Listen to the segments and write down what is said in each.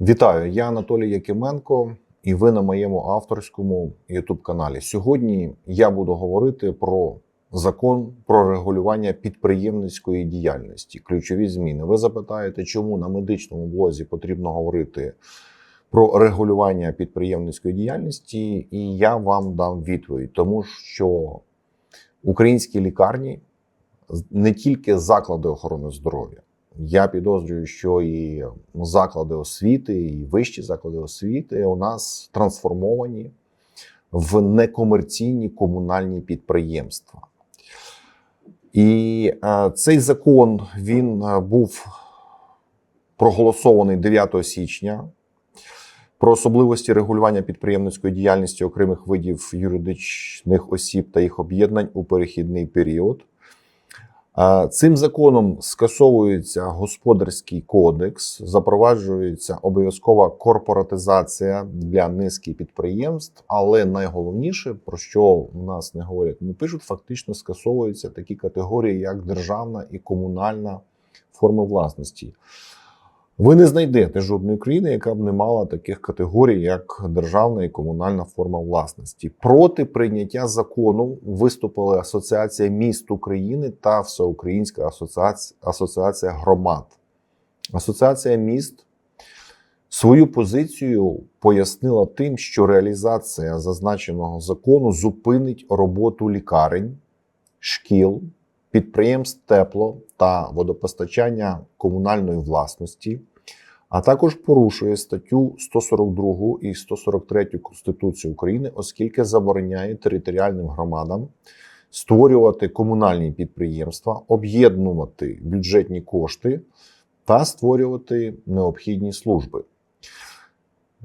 Вітаю, я Анатолій Якименко, і ви на моєму авторському youtube каналі. Сьогодні я буду говорити про закон про регулювання підприємницької діяльності. Ключові зміни. Ви запитаєте, чому на медичному блозі потрібно говорити про регулювання підприємницької діяльності, і я вам дам відповідь, тому що українські лікарні не тільки заклади охорони здоров'я. Я підозрюю, що і заклади освіти, і вищі заклади освіти у нас трансформовані в некомерційні комунальні підприємства. І е, цей закон він е, був проголосований 9 січня про особливості регулювання підприємницької діяльності окремих видів юридичних осіб та їх об'єднань у перехідний період. Цим законом скасовується господарський кодекс, запроваджується обов'язкова корпоратизація для низки підприємств. Але найголовніше, про що у нас не говорять, не пишуть, фактично скасовуються такі категорії, як державна і комунальна форми власності. Ви не знайдете жодної країни, яка б не мала таких категорій, як державна і комунальна форма власності. Проти прийняття закону виступили Асоціація міст України та Всеукраїнська асоціація, асоціація громад. Асоціація міст свою позицію пояснила тим, що реалізація зазначеного закону зупинить роботу лікарень, шкіл, підприємств тепло та водопостачання комунальної власності, а також порушує статтю 142 і 143 Конституції України, оскільки забороняє територіальним громадам створювати комунальні підприємства, об'єднувати бюджетні кошти та створювати необхідні служби.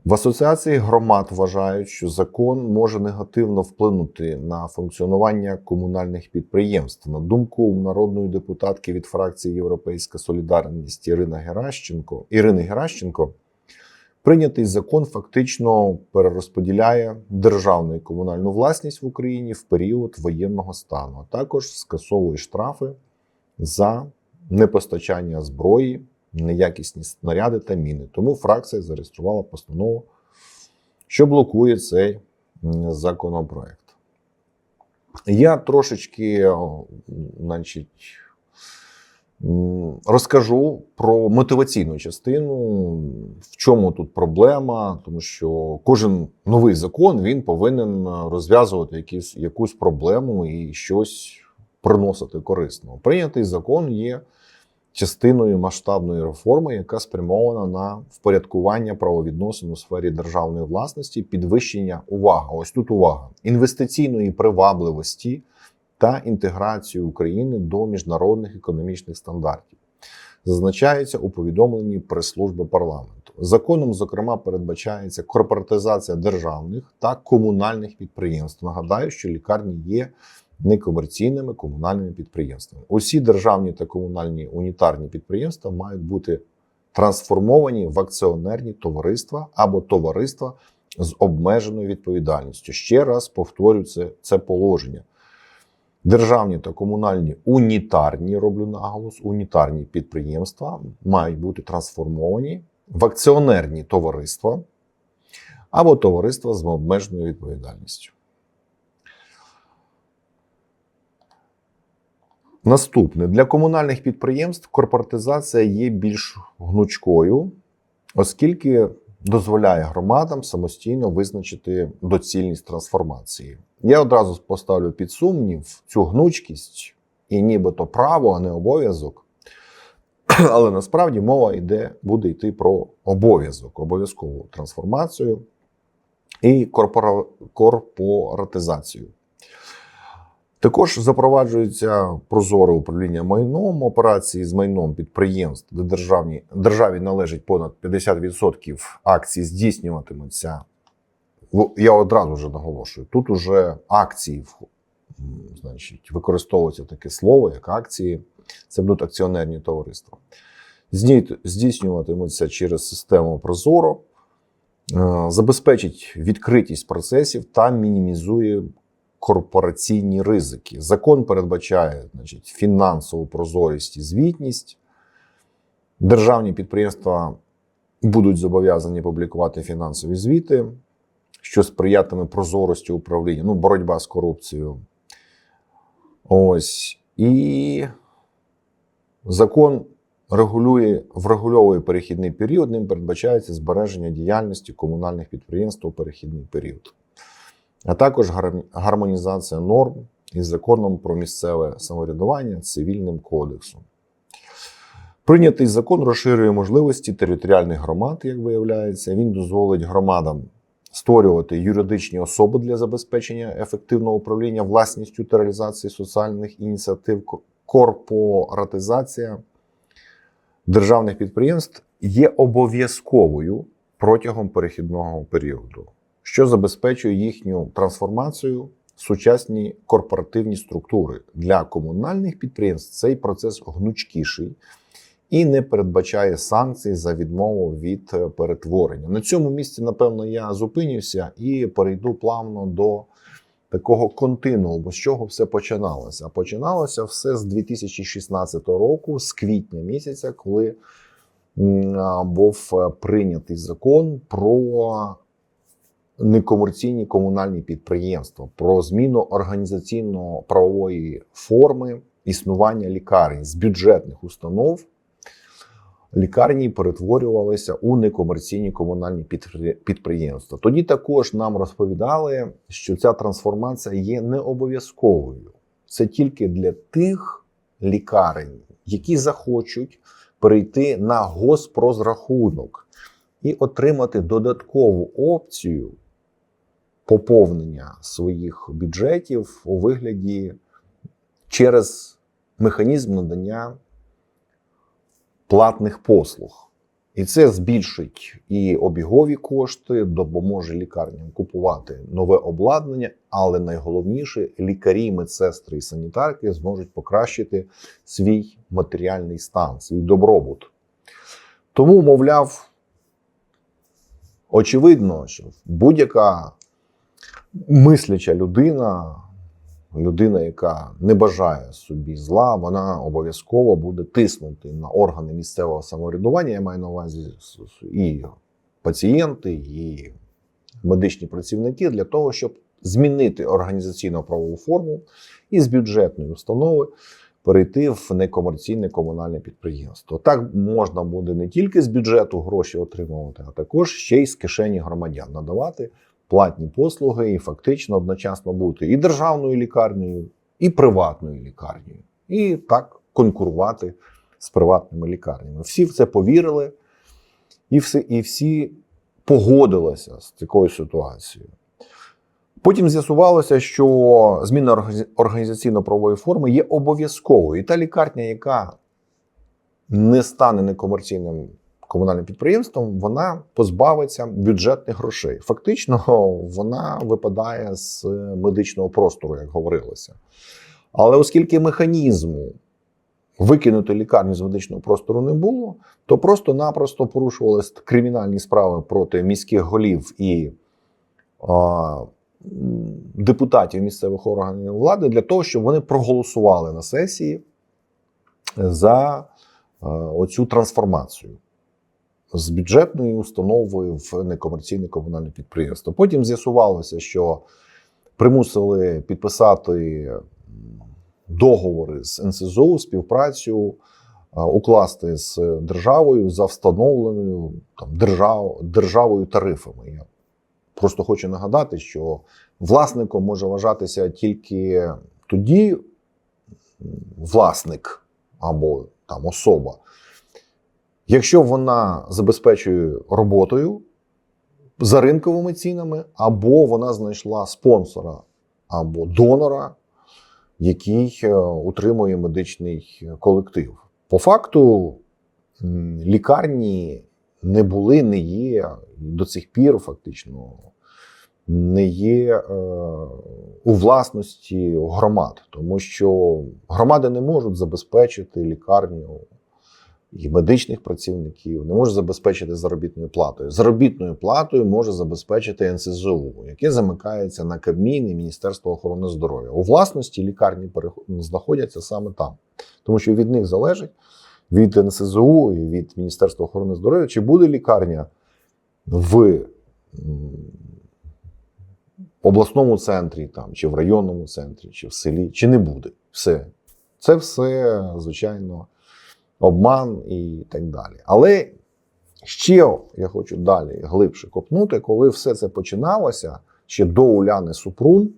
В асоціації громад вважають, що закон може негативно вплинути на функціонування комунальних підприємств. На думку народної депутатки від фракції Європейська Солідарність Ірина Геращенко Ірини Геращенко, прийнятий закон фактично перерозподіляє державну і комунальну власність в Україні в період воєнного стану, а також скасовує штрафи за непостачання зброї неякісні снаряди та міни. Тому фракція зареєструвала постанову, що блокує цей законопроект. Я трошечки, значить, розкажу про мотиваційну частину, в чому тут проблема, тому що кожен новий закон він повинен розв'язувати якісь, якусь проблему і щось приносити корисно. Прийнятий закон є частиною масштабної реформи, яка спрямована на впорядкування правовідносин у сфері державної власності, підвищення увага. Ось тут увага інвестиційної привабливості та інтеграцію України до міжнародних економічних стандартів. Зазначається у повідомленні прес-служби парламенту. Законом, зокрема, передбачається корпоратизація державних та комунальних підприємств. Нагадаю, що лікарні є некомерційними комунальними підприємствами. Усі державні та комунальні унітарні підприємства мають бути трансформовані в акціонерні товариства або товариства з обмеженою відповідальністю. Ще раз повторю це, це положення. Державні та комунальні унітарні, роблю наголос, унітарні підприємства мають бути трансформовані в акціонерні товариства або товариства з обмеженою відповідальністю. Наступне для комунальних підприємств корпоратизація є більш гнучкою, оскільки дозволяє громадам самостійно визначити доцільність трансформації. Я одразу поставлю під сумнів цю гнучкість і нібито право, а не обов'язок. Але насправді мова йде, буде йти про обов'язок, обов'язкову трансформацію і корпора- корпоратизацію. Також запроваджується прозоре управління майном, операції з майном підприємств, де державні, державі належить понад 50% акцій, здійснюватимуться. Я одразу вже наголошую, тут уже акції значить, використовується таке слово, як акції. Це будуть акціонерні товариства. Здій- Здійснюватимуться через систему Прозоро, е, забезпечить відкритість процесів та мінімізує корпораційні ризики. Закон передбачає значить, фінансову прозорість і звітність. Державні підприємства будуть зобов'язані публікувати фінансові звіти, що сприятиме прозорості управління, ну, боротьба з корупцією. Ось. І закон регулює, врегульовує перехідний період, ним передбачається збереження діяльності комунальних підприємств у перехідний період, а також гар- гармонізація норм із законом про місцеве самоврядування цивільним кодексом. Прийнятий закон розширює можливості територіальних громад, як виявляється. Він дозволить громадам створювати юридичні особи для забезпечення ефективного управління власністю та реалізації соціальних ініціатив. Корпоратизація державних підприємств є обов'язковою протягом перехідного періоду, що забезпечує їхню трансформацію в сучасні корпоративні структури. Для комунальних підприємств цей процес гнучкіший і не передбачає санкцій за відмову від е, перетворення. На цьому місці, напевно, я зупинюся і перейду плавно до такого континууму, з чого все починалося. Починалося все з 2016 року, з квітня місяця, коли був е, прийнятий закон про некомерційні комунальні підприємства, про зміну організаційно-правової форми існування лікарень з бюджетних установ. Лікарні перетворювалися у некомерційні комунальні підпри- підприємства. Тоді також нам розповідали, що ця трансформація є не обов'язковою. Це тільки для тих лікарень, які захочуть перейти на госпрозрахунок і отримати додаткову опцію поповнення своїх бюджетів у вигляді через механізм надання платних послуг. І це збільшить і обігові кошти, допоможе лікарням купувати нове обладнання, але найголовніше лікарі, медсестри і санітарки зможуть покращити свій матеріальний стан, свій добробут. Тому, мовляв, очевидно, що будь-яка мисляча людина, людина, яка не бажає собі зла, вона обов'язково буде тиснути на органи місцевого самоврядування. Я маю на увазі і пацієнти, і медичні працівники для того, щоб змінити організаційно-правову форму і з бюджетної установи перейти в некомерційне комунальне підприємство. Так можна буде не тільки з бюджету гроші отримувати, а також ще й з кишені громадян надавати платні послуги і фактично одночасно бути і державною лікарнею, і приватною лікарнею, і так конкурувати з приватними лікарнями. Всі в це повірили, і всі, і всі погодилися з такою ситуацією. Потім з'ясувалося, що зміна організаційно-правової форми є обов'язковою. І та лікарня, яка не стане некомерційним комунальним підприємством, вона позбавиться бюджетних грошей. Фактично, вона випадає з медичного простору, як говорилося. Але оскільки механізму викинути лікарню з медичного простору не було, то просто-напросто порушувалися кримінальні справи проти міських голів і а, депутатів місцевих органів влади для того, щоб вони проголосували на сесії за е, оцю трансформацію з бюджетної установи в некомерційне комунальне підприємство. Потім з'ясувалося, що примусили підписати договори з НСЗУ, співпрацю укласти з державою за встановленою там, держав, державою тарифами. Я просто хочу нагадати, що власником може вважатися тільки тоді власник або там особа, якщо вона забезпечує роботою за ринковими цінами, або вона знайшла спонсора або донора, який е, утримує медичний колектив. По факту, лікарні не були, не є до цих пір фактично не є е, у власності громад, тому що громади не можуть забезпечити лікарню і медичних працівників, не можуть забезпечити заробітною платою. Заробітною платою може забезпечити НСЗУ, яке замикається на Кабмін і Міністерство охорони здоров'я. У власності лікарні знаходяться саме там, тому що від них залежить від НСЗУ і від Міністерства охорони здоров'я, чи буде лікарня в обласному центрі, там, чи в районному центрі, чи в селі, чи не буде. Все. Це все, звичайно, обман і так далі. Але ще я хочу далі глибше копнути, коли все це починалося ще до Уляни Супрун,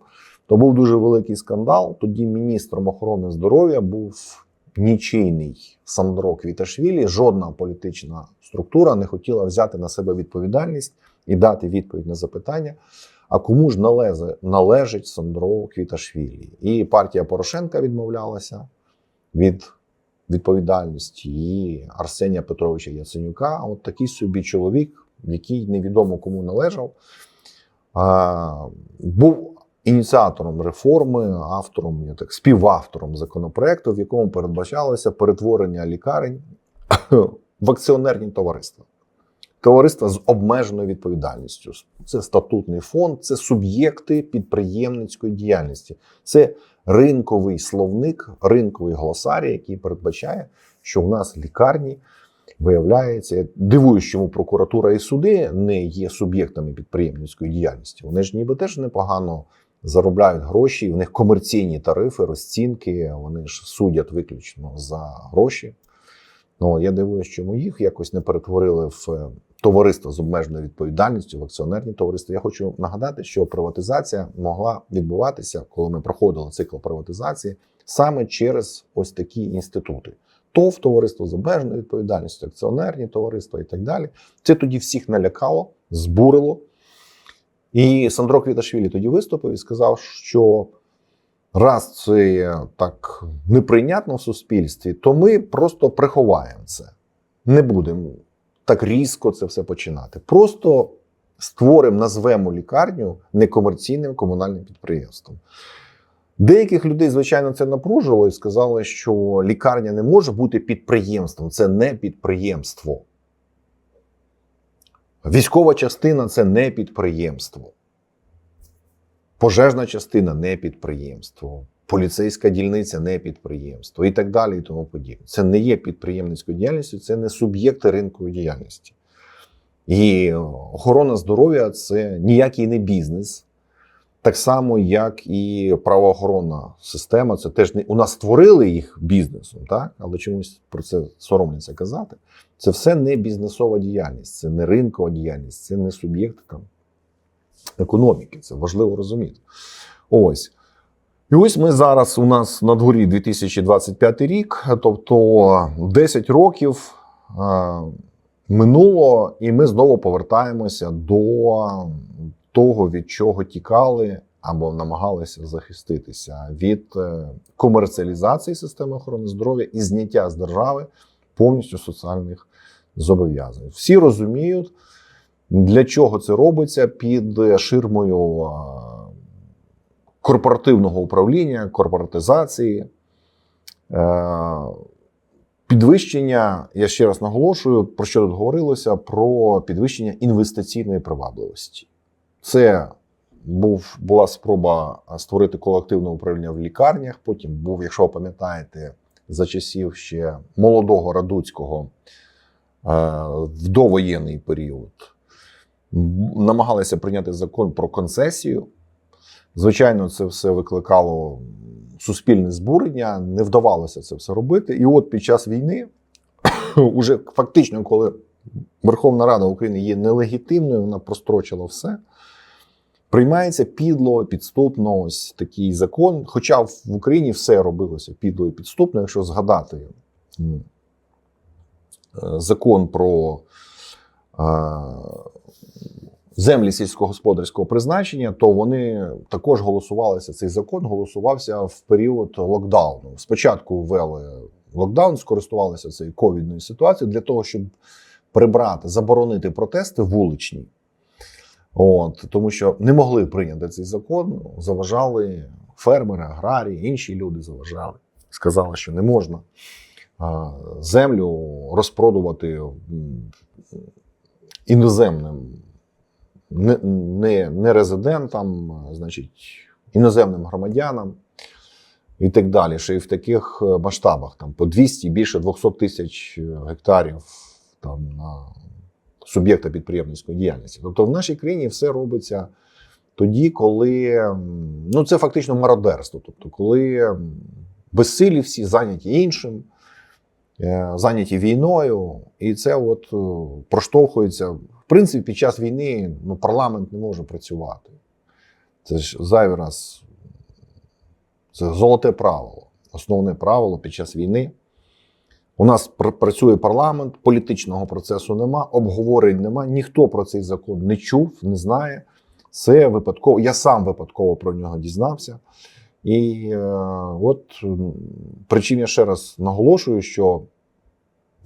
то був дуже великий скандал. Тоді міністром охорони здоров'я був нічийний Сандро Квіташвілі. Жодна політична структура не хотіла взяти на себе відповідальність і дати відповідь на запитання. А кому ж належить Сандро Квіташвілі? І партія Порошенка відмовлялася від відповідальності і Арсенія Петровича Яценюка. От такий собі чоловік, який невідомо кому належав, був ініціатором реформи, автором, я так, співавтором законопроекту, в якому передбачалося перетворення лікарень в акціонерні товариства. Товариства з обмеженою відповідальністю. Це статутний фонд, це суб'єкти підприємницької діяльності. Це ринковий словник, ринковий глосарій, який передбачає, що в нас лікарні виявляється. Дивуюсь, чому прокуратура і суди не є суб'єктами підприємницької діяльності. Вони ж ніби теж непогано заробляють гроші, в них комерційні тарифи, розцінки, вони ж судять виключно за гроші. Ну, я дивуюсь, чому їх якось не перетворили в товариство з обмеженою відповідальністю, в акціонерні товариства. Я хочу нагадати, що приватизація могла відбуватися, коли ми проходили цикл приватизації, саме через ось такі інститути. ТОВ, товариство з обмеженою відповідальністю, акціонерні товариства і так далі. Це тоді всіх налякало, збурило. І Сандро Квіташвілі тоді виступив і сказав, що раз це так неприйнятно в суспільстві, то ми просто приховаємо це. Не будемо так різко це все починати. Просто створимо, назвемо лікарню некомерційним комунальним підприємством. Деяких людей, звичайно, це напружило і сказали, що лікарня не може бути підприємством, це не підприємство. Військова частина це не підприємство. Пожежна частина не підприємство, поліцейська дільниця не підприємство і так далі, і тому подібне. Це не є підприємницькою діяльністю, це не суб'єкти ринкової діяльності. І охорона здоров'я це ніякий не бізнес, так само, як і правоохоронна система. Це теж не у нас створили їх бізнесом, так? але чомусь про це соромляться казати. Це все не бізнесова діяльність, це не ринкова діяльність, це не суб'єкт там економіки. Це важливо розуміти. Ось. І ось ми зараз у нас на дворі 2025 рік, тобто 10 років е, минуло, і ми знову повертаємося до того, від чого тікали або намагалися захиститися від е, комерціалізації системи охорони здоров'я і зняття з держави повністю соціальних зобов'язань. Всі розуміють, для чого це робиться під ширмою а, корпоративного управління, корпоратизації. Е, Підвищення, я ще раз наголошую, про що тут говорилося: про підвищення інвестиційної привабливості. Це був, була спроба створити колективне управління в лікарнях. Потім був, якщо ви пам'ятаєте, за часів ще молодого Радуцького е, в довоєнний період намагалися прийняти закон про концесію. Звичайно, це все викликало суспільне збурення, не вдавалося це все робити. І от під час війни, уже фактично, коли Верховна Рада України є нелегітимною, вона прострочила все. Приймається підло, підступно ось такий закон. Хоча в Україні все робилося підло і підступно, якщо згадати е, закон про е, землі сільськогосподарського призначення, то вони також голосувалися. Цей закон голосувався в період локдауну. Спочатку ввели локдаун, скористувалися цією ковідною ситуацією для того, щоб прибрати, заборонити протести вуличні. От, тому що не могли прийняти цей закон, заважали фермери, аграрії, інші люди заважали. Сказали, що не можна землю розпродувати іноземним, не, не, резидентам, значить, іноземним громадянам. і так далі, ще й в таких е, масштабах, там по 200, більше 200 тисяч е, гектарів там, на суб'єкта підприємницької діяльності. Тобто в нашій країні все робиться тоді, коли ну, це фактично мародерство. Тобто, коли безсилі всі зайняті іншим, е, зайняті війною, і це от проштовхується. В принципі, під час війни ну, парламент не може працювати. Це ж зайвий раз. Це золоте правило. Основне правило під час війни. У нас пр- працює парламент, політичного процесу нема, обговорень нема. Ніхто про цей закон не чув, не знає. Це випадково. Я сам випадково про нього дізнався. І е, от причим я ще раз наголошую, що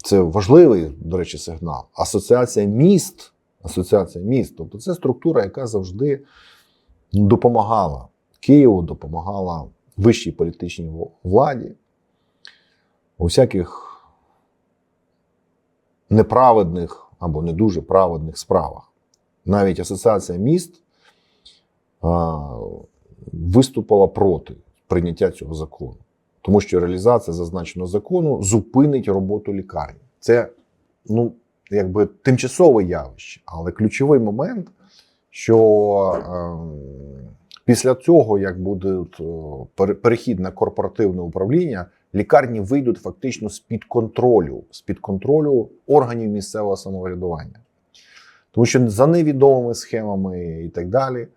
це важливий, до речі, сигнал. Асоціація міст, асоціація міст, тобто це структура, яка завжди допомагала Києву, допомагала вищій політичній владі у всяких неправедних або не дуже праведних справах. Навіть Асоціація міст а, виступила проти прийняття цього закону, тому що реалізація зазначеного закону зупинить роботу лікарні. Це ну, якби тимчасове явище, але ключовий момент, що е, після цього, як буде пере- перехід на корпоративне управління, лікарні вийдуть фактично з-під контролю, з-під контролю органів місцевого самоврядування. Тому що за невідомими схемами і так далі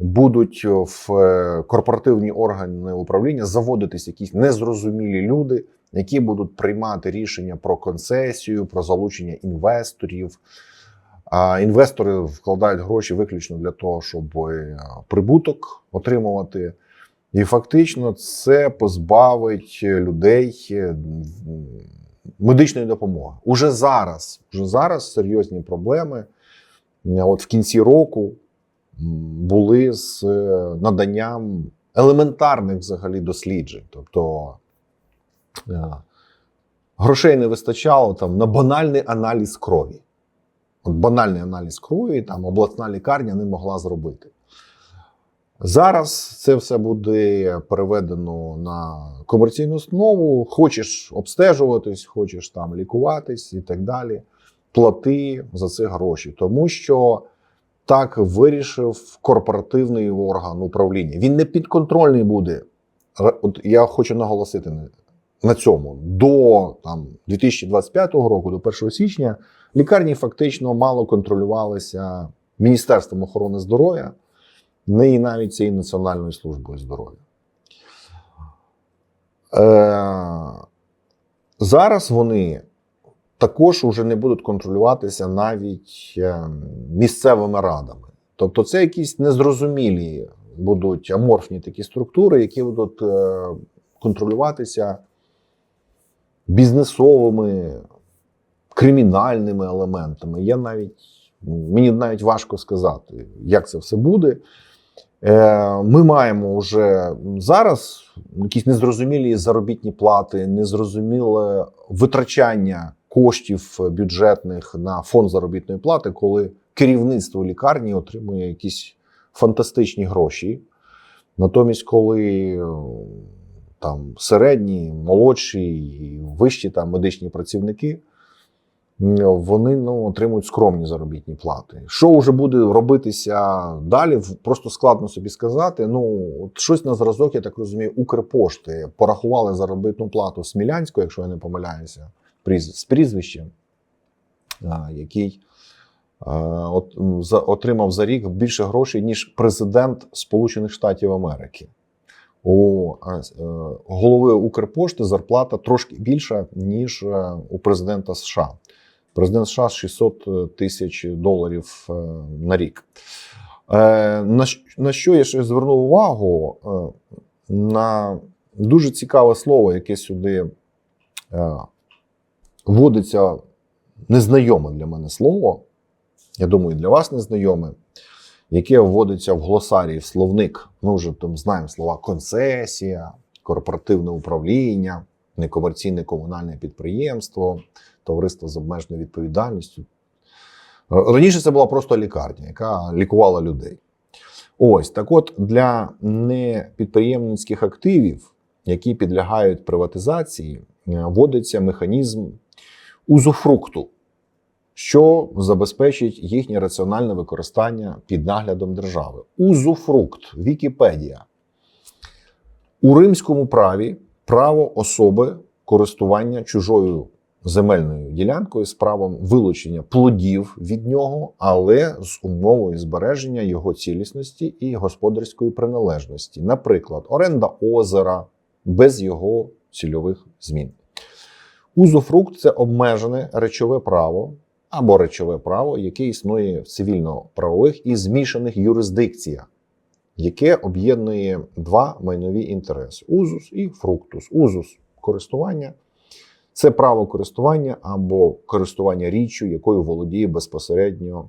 будуть в е, корпоративні органи управління заводитись якісь незрозумілі люди, які будуть приймати рішення про концесію, про залучення інвесторів. А інвестори вкладають гроші виключно для того, щоб е, прибуток отримувати. І фактично це позбавить людей е, медичної допомоги. Уже зараз, уже зараз серйозні проблеми. Е, От в кінці року були з е, наданням елементарних взагалі досліджень. Тобто е, грошей не вистачало там на банальний аналіз крові. От банальний аналіз крові там обласна лікарня не могла зробити. Зараз це все буде переведено на комерційну основу. Хочеш обстежуватись, хочеш там лікуватись і так далі. Плати за це гроші, тому що так вирішив корпоративний орган управління. Він не підконтрольний буде. От я хочу наголосити на, цьому. До там, 2025 року, до 1 січня, лікарні фактично мало контролювалися Міністерством охорони здоров'я, не і навіть цією Національною службою здоров'я. Е, зараз вони також уже не будуть контролюватися навіть е, місцевими радами. Тобто, це якісь незрозумілі будуть аморфні такі структури, які будуть е, контролюватися бізнесовими, кримінальними елементами. Я навіть мені навіть важко сказати, як це все буде. Е, Ми маємо вже зараз якісь незрозумілі заробітні плати, незрозуміле витрачання коштів бюджетних на фонд заробітної плати, коли керівництво лікарні отримує якісь фантастичні гроші. Натомість, коли е, там середні, молодші і вищі там медичні працівники вони ну, отримують скромні заробітні плати. Що вже буде робитися далі? Просто складно собі сказати. Ну, от щось на зразок, я так розумію, Укрпошти порахували заробітну плату Смілянського, якщо я не помиляюся, з прізвищем, який отримав за рік більше грошей, ніж президент Сполучених Штатів Америки. У е, голови Укрпошти зарплата трошки більша, ніж е, у президента США. Президент США 600 тисяч доларів е, на рік. Е, На, що я ще звернув увагу? Е, На дуже цікаве слово, яке сюди е, вводиться незнайоме для мене слово. Я думаю, для вас незнайоме, яке вводиться в глосарій, в словник. Ми вже там знаємо слова концесія, корпоративне управління, некомерційне комунальне підприємство, товариство з обмеженою відповідальністю. Раніше це була просто лікарня, яка лікувала людей. Ось так от для непідприємницьких активів які підлягають приватизації, е, вводиться механізм узуфрукту, що забезпечить їхнє раціональне використання під наглядом держави. Узуфрукт Вікіпедія. У римському праві право особи користування чужою земельною ділянкою з правом вилучення плодів від нього, але з умовою збереження його цілісності і господарської приналежності. Наприклад, оренда озера без його цільових змін. Узуфрукт це обмежене речове право або речове право, яке існує в цивільно-правових і змішаних юрисдикціях, яке об'єднує два майнові інтереси: узус і фруктус. Узус користування це право користування або користування річчю, якою володіє безпосередньо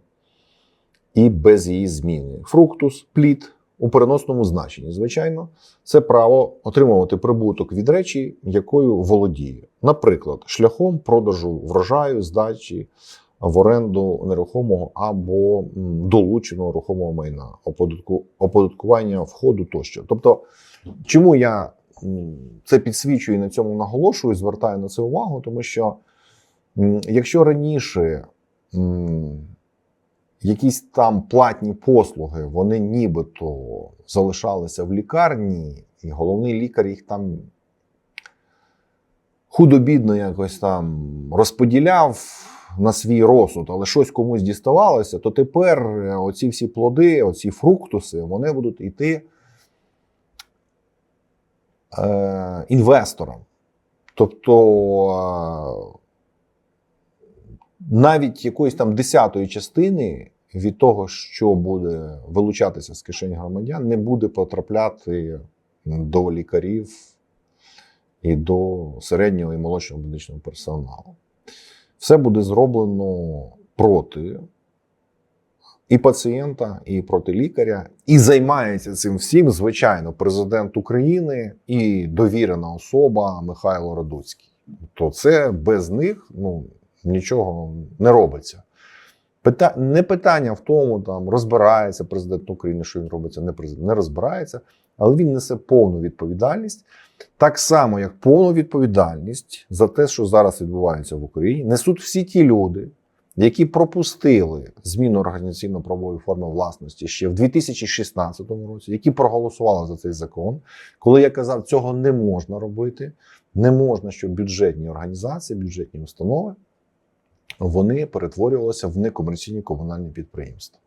і без її зміни. Фруктус плід у переносному значенні, звичайно, це право отримувати прибуток від речі, якою володіє. Наприклад, шляхом продажу врожаю, здачі в оренду нерухомого або долученого рухомого майна, оподаткування входу тощо. Тобто, чому я це підсвічую і на цьому наголошую, звертаю на це увагу, тому що якщо раніше якісь там платні послуги, вони нібито залишалися в лікарні, і головний лікар їх там худо-бідно якось там розподіляв на свій розсуд, але щось комусь діставалося, то тепер оці всі плоди, оці фруктуси, вони будуть йти е, інвесторам. Тобто навіть якоїсь там десятої частини від того, що буде вилучатися з кишень громадян, не буде потрапляти до лікарів і до середнього і молодшого медичного персоналу. Все буде зроблено проти і пацієнта, і проти лікаря. І займається цим всім, звичайно, президент України і довірена особа Михайло Радуцький. То це без них ну, нічого не робиться. Пита... Не питання в тому, там розбирається президент України, що він робиться, не президент, не розбирається, але він несе повну відповідальність. Так само, як повну відповідальність за те, що зараз відбувається в Україні, несуть всі ті люди, які пропустили зміну організаційно-правової форми власності ще в 2016 році, які проголосували за цей закон, коли я казав, цього не можна робити, не можна, щоб бюджетні організації, бюджетні установи вони перетворювалися в некомерційні комунальні підприємства.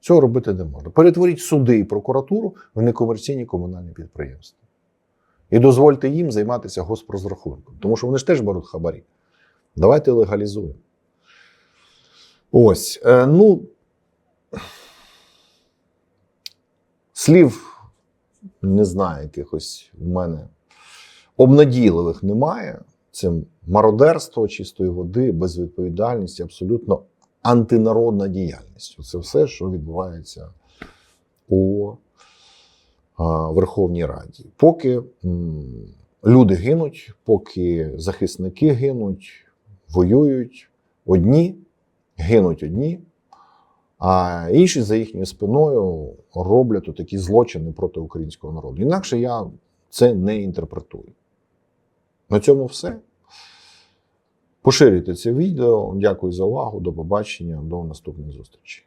Цього робити не можна. Перетворіть суди і прокуратуру в некомерційні комунальні підприємства. І дозвольте їм займатися госпрозрахунком, тому що вони ж теж беруть хабарі. Давайте легалізуємо. Ось. Е, ну, слів не знаю, якихось у мене обнадійливих немає. Це мародерство чистої води, безвідповідальність, абсолютно антинародна діяльність. Це все, що відбувається у Верховній Раді. Поки люди гинуть, поки захисники гинуть, воюють одні, гинуть одні, а інші за їхньою спиною роблять такі злочини проти українського народу. Інакше я це не інтерпретую. На цьому все. Поширюйте це відео. Дякую за увагу. До побачення, до наступних зустрічей.